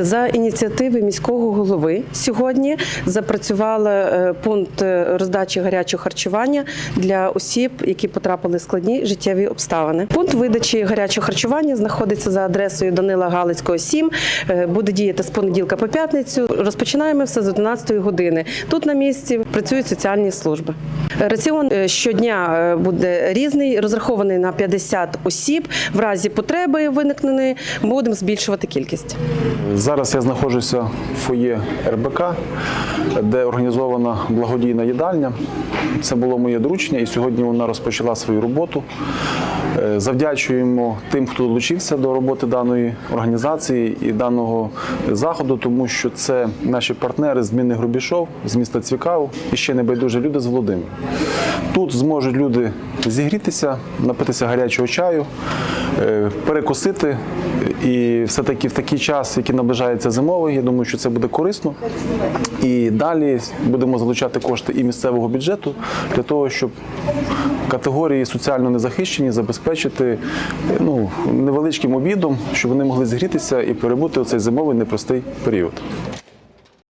За ініціативи міського голови сьогодні запрацювали е, пункт е, роздачі гарячого харчування для осіб, які потрапили в складні життєві обставини. Пункт видачі гарячого харчування знаходиться за адресою Данила Галицького, 7. Е, Буде діяти з понеділка по п'ятницю. Розпочинаємо все з 11 години. Тут на місці працюють соціальні служби. Раціон щодня буде різний, розрахований на 50 осіб. В разі потреби виникненої будемо збільшувати кількість. Зараз я знаходжуся в фоє РБК, де організована благодійна їдальня. Це було моє доручення, і сьогодні вона розпочала свою роботу. Е, Завдячуємо тим, хто долучився до роботи даної організації і даного заходу, тому що це наші партнери з Міни Грубішов, з міста Цвікав і ще небайдужі люди з Володимира. Тут зможуть люди зігрітися, напитися гарячого чаю, е, перекусити. І все-таки в такий час, який наближається зимовий, я думаю, що це буде корисно. І далі будемо залучати кошти і місцевого бюджету для того, щоб категорії соціально незахищені забезпечити ну, невеличким обідом, щоб вони могли зігрітися і перебути у цей зимовий непростий період.